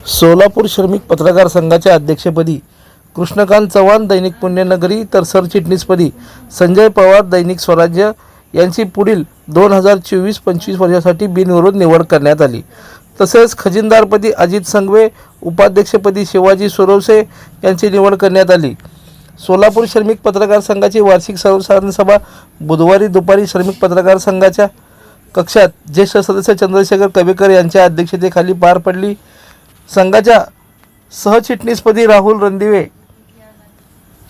सोलापूर श्रमिक पत्रकार संघाच्या अध्यक्षपदी कृष्णकांत चव्हाण दैनिक पुण्यनगरी तर सरचिटणीसपदी संजय पवार दैनिक स्वराज्य यांची पुढील दोन हजार चोवीस पंचवीस वर्षासाठी बिनविरोध निवड करण्यात आली. तसेच खजिनदारपदी अजित संघवे उपाध्यक्षपदी शिवाजी सुरवसे यांची निवड करण्यात आली. सोलापूर श्रमिक पत्रकार संघाची वार्षिक सर्वसाधारण सभा बुधवारी दुपारी श्रमिक पत्रकार संघाच्या कक्षात ज्येष्ठ सदस्य चंद्रशेखर कवेकर यांच्या अध्यक्षतेखाली पार पडली. संघाच्या सहचिटणीसपदी राहुल रणदिवे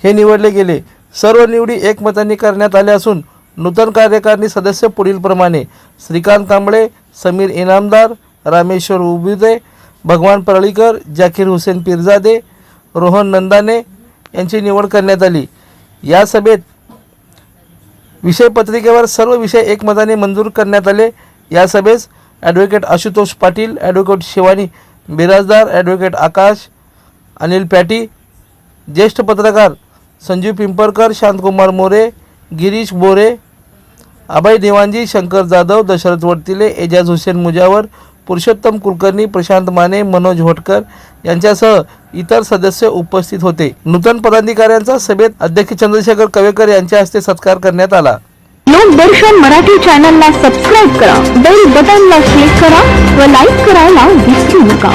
हे निवडले गेले. सर्व निवडी एकमताने करण्यात आल्या असून नूतन कार्यकारिणी सदस्य पुढीलप्रमाणे श्रीकांत कांबळे समीर इनामदार रामेश्वर उबिदे भगवान परळीकर जाकीर हुसेन पिरजादे रोहन नंदाने यांची निवड करण्यात आली. या सभेत विषय पत्रिकेवर सर्व विषय एकमताने मंजूर करण्यात आले. या सभेस advocate Ashutosh Patil advocate Shivani Birajdar advocate Akash Anil patty ज्येष्ठ पत्रकार संजीव पिंपरकर शांतकुमार मोरे गिरीश बोरे अभय देवांजी शंकर जाधव दशरथ वडतिले एजाज हुसेन मुजावर पुरुषोत्तम कुलकर्णी प्रशांत माने मनोज होटकर यांच्यासह इतर सदस्य उपस्थित होते. नूतन पदाधिकाऱ्यांचा सभेत अध्यक्ष चंद्रशेखर कवेकर यांच्या हस्ते सत्कार करण्यात आला. लोकदर्शन मराठी चॅनलला सबस्क्राईब करा बेल बटनला क्लिक करा व लाईक करायला विसरू नका.